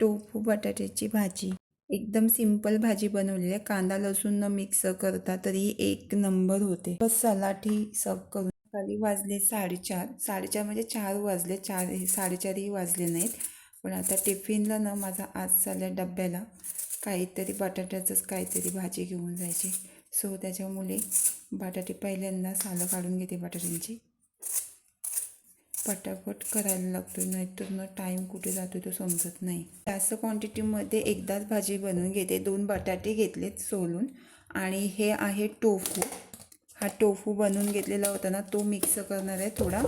Tofu बटाट्याची भाजी. एकदम सिंपल भाजी बनवलेली. आहे कांदा लसूण न मिक्स करता तरी एक नंबर होते. बस सलाठी सर्व करून खाली वाजले साडेचार. साडेचार म्हणजे चार वाजले. चार साडेचारही वाजले नाहीत. पण आता टिफिनला ना माझा आज चालल्या डब्याला. काहीतरी बटाट्याचंच काहीतरी भाजी घेऊन जायची. सो त्याच्यामुळे बटाटे पहिल्यांदा सालं काढून घेते बटाट्यांची. पटापट करायला लागतो नाहीतर ना टाईम कुठे जातो तो समजत नाही. जास्त क्वांटिटीमध्ये एकदाच भाजी बनवून घेते. दोन बटाटे घेतलेत सोलून. आणि हे आहे टोफू. हा टोफू बनवून घेतलेला होता ना तो मिक्स करणार आहे थोडा.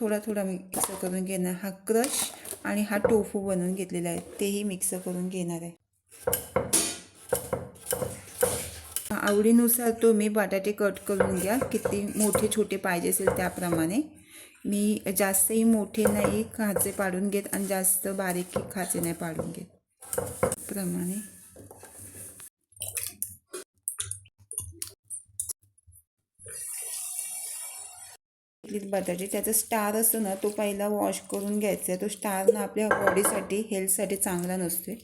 थोडा थोडा मिक्स करून घेणार. हा क्रश आणि हा टोफू बनवून घेतलेला आहे. तेही मिक्स करून घेणार आहे. आवडीनुसार तुम्ही बटाटे कट करून घ्या. किती मोठे छोटे पाहिजे असेल त्याप्रमाणे. मी जास्तही मोठे नाही खाचे पाडून घेत आणि जास्त बारीक खाचे नाही पाडून घेत. प्रमाणे बटाटे त्याचा स्टार असतो ना तो पहिला वॉश करून घ्यायचा. आहे तो स्टार ना आपल्या बॉडीसाठी हेल्थसाठी चांगला नसतोय.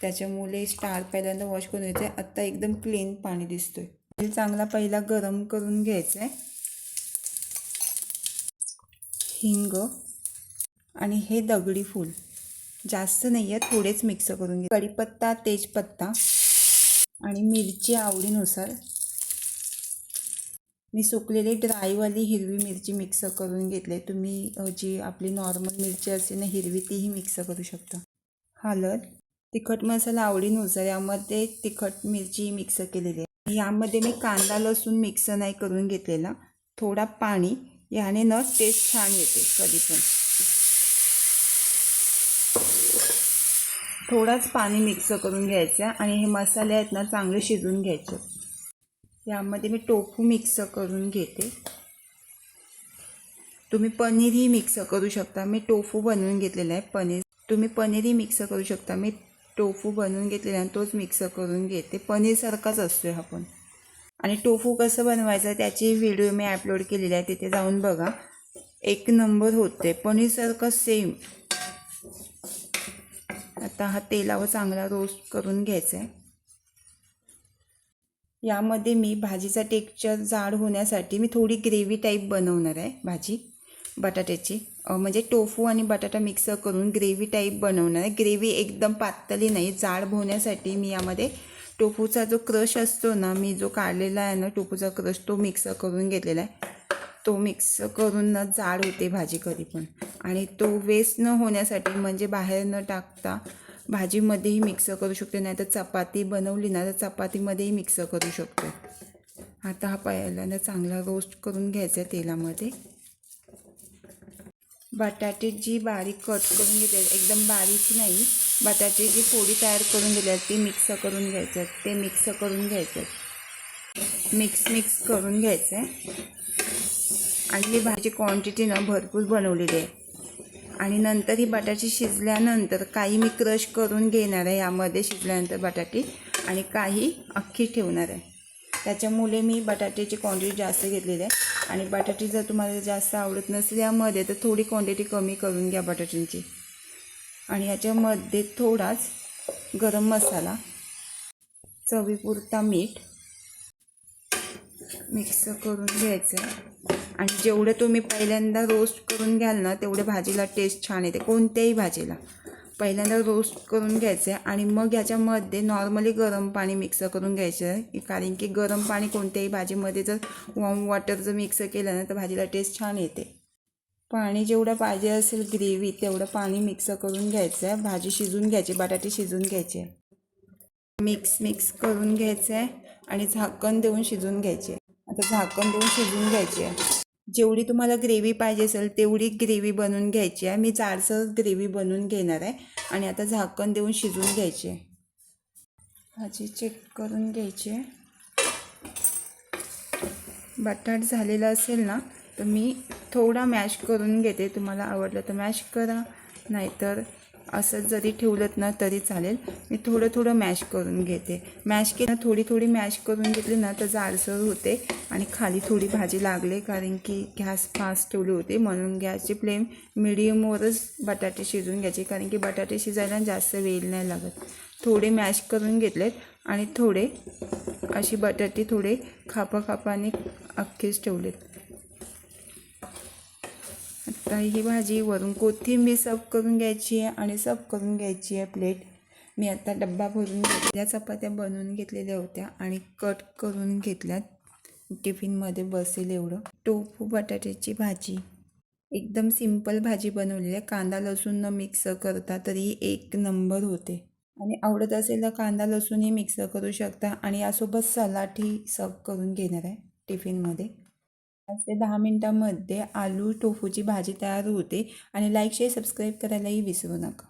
त्याच्यामुळे स्टार पहिल्यांदा वॉश करून घ्यायचं. आहे आत्ता एकदम क्लीन पाणी दिसतोय. तेल चांगला पहिला गरम करून घ्यायचं आहे हिंग आणि हे दगडी फूल. जास्त नाही आहे थोडेच मिक्स करून घे. कढीपत्ता तेजपत्ता आणि मिरची आवडीनुसार. मी सुकलेली ड्रायवाली हिरवी मिरची मिक्स करून घेतली. तुम्ही जी आपली नॉर्मल मिरची असते ना हिरवी तीही मिक्स करू शकता. हळद तिखट मसाला आवडीनुसार यामध्ये तिखट मिरची मिक्स केलेली आहे. यामध्ये मी कांदा लसूण मिक्स नाही करून घेतलेला. थोडा पाणी याने न टेस्ट छान येते कधी पण थोडाच पाणी मिक्स करून घ्यायचं आणि हे मसाले आहेत ना चांगले शिजवून घ्यायचे. यामध्ये मी टोफू मिक्स करून घेते. तुम्ही पनीरही मिक्स करू शकता. मी टोफू बनवून घेतलेला आहे पनीर. तुम्ही पनीरही मिक्स करू शकता. मी टोफू बनवून घेतलेला आहे तोच मिक्स करून घेते. पनीरसारखाच असतो हा पण. आणि टोफू कसं बनवायचं त्याची व्हिडिओ मी अपलोड केलेली आहे तिथे जाऊन बघा. एक नंबर होते पनीरसारखं सेम आता हा तेलावर चांगला रोस्ट करून घ्यायचा आहे यामध्ये मी भाजीचा टेक्स्चर जाड होण्यासाठी मी थोडी ग्रेव्ही टाईप बनवणार आहे भाजी बटाट्याची. म्हणजे टोफू आणि बटाटा मिक्स करून ग्रेव्ही टाईप बनवणार आहे. ग्रेव्ही एकदम पातळी नाही जाड होण्यासाठी मी यामध्ये टोफूचा जो क्रश असतो ना मी जो काढलेला आहे ना टोफूचा क्रश तो मिक्स करून घेतलेला आहे. तो मिक्स करून ना जाड होते भाजी कधी पण. आणि तो वेस्ट न होण्यासाठी म्हणजे बाहेर न टाकता भाजीमध्येही मिक्स करू शकते. नाही तर चपाती बनवली ना तर चपातीमध्येही मिक्स करू शकतो. आता हा पहिल्यांदा चांगला रोस्ट करून घ्यायचा आहे तेलामध्ये. बटाटे जी बारीक कट करून घेतले एकदम बारीक नाही बटाटे जी फोडी तयार करून दिली ती मिक्स करून घ्यायचं ते मिक्स करून घ्यायचं मिक्स मिक्स करून घ्यायचं आहे. आणि ही भाजी क्वांटिटी ना भरपूर बनवलेली आहे. आणि नंतर ही बटाटी शिजल्यानंतर काही मी क्रश करून घेणार आहे. यामध्ये शिजल्यानंतर बटाटी आणि काही अख्खी ठेवणार आहे. त्याच्यामुळे मी बटाट्याची क्वांटिटी जास्त घेतलेली आहे. आणि बटाटी जर तुम्हाला जास्त आवडत नसेल यामध्ये तर थोडी क्वांटिटी कमी करून घ्या बटाट्यांची. आणि याच्यामध्ये थोडाच गरम मसाला चवीपुरता मीठ मिक्स करून घ्यायचं. आणि जेवढं तुम्ही पहिल्यांदा रोस्ट करून घ्याल ना तेवढे भाजीला टेस्ट छान येते कोणत्याही भाजीला. पहिल्यांदा रोस्ट करून घ्यायचं आहे आणि मग याच्यामध्ये नॉर्मली गरम पाणी मिक्स करून घ्यायचं. आहे कारण की गरम पाणी कोणत्याही भाजीमध्ये जर वॉर्म वॉटर जर मिक्स केलं ना तर भाजीला टेस्ट छान येते. पाणी जेवढं पाहिजे असेल ग्रेव्ही तेवढं पाणी मिक्स करून घ्यायचं आहे भाजी शिजून घ्यायची बटाटे शिजून घ्यायचे. मिक्स मिक्स करून घ्यायचं आहे आणि झाकण देऊन शिजवून घ्यायचे. आता झाकण देऊन शिजून घ्यायचे. आहे जेवढी तुम्हाला ग्रेव्ही पाहिजे असेल तेवढी ग्रेव्ही बनवून घ्यायची आहे. मी जाडसर ग्रेव्ही बनवून घेणार आहे. आणि आता झाकण देऊन शिजून घ्यायची. आहे भाजी चेक करून घ्यायची. आहे बटाट झालेला असेल ना तर मी थोडा मॅश करून घेते तुम्हाला आवडलं तर मॅश करा. नाहीतर असं जरी ठेवलं ना तरी चालेल. मी थोडं थोडं मॅश करून घेते. मॅश केलं थोडी थोडी मॅश करून घेतली ना तर जाडसर होते आणि खाली थोडी भाजी लागले कारण की गॅस फास्ट ठेवली होती. म्हणून गॅसची फ्लेम मिडियमवरच बटाटे शिजून घ्यायचे कारण की बटाटे शिजायला जास्त वेळ नाही लागत. थोडे मॅश करून घेतलेत आणि थोडे अशी बटाटे थोडे खापा खापाने अख्खेच ठेवलेत. आता ही भाजी वरून कोथिंबीर सर्व करून घ्यायची आहे आणि सर्व करून घ्यायची आहे प्लेट. मी आता डब्बा भरून घेतल्या चपात्या बनवून घेतलेल्या होत्या आणि कट करून घेतल्यात. टिफिनमध्ये बसेल एवढं. टोफू बटाट्याची भाजी. एकदम सिंपल भाजी बनवलेली आहे. कांदा लसूण न मिक्स करता तरी एक नंबर होते. आणि आवडत असेल तर कांदा लसूणही मिक्स करू शकता आणि यासोबत सलाडही सर्व करून घेणार आहे टिफिनमध्ये पाच ते दहा मिनटामध्ये आलू टोफूची भाजी तयार होते. आणि लाईक शेअर सबस्क्राईब करायलाही विसरू नका.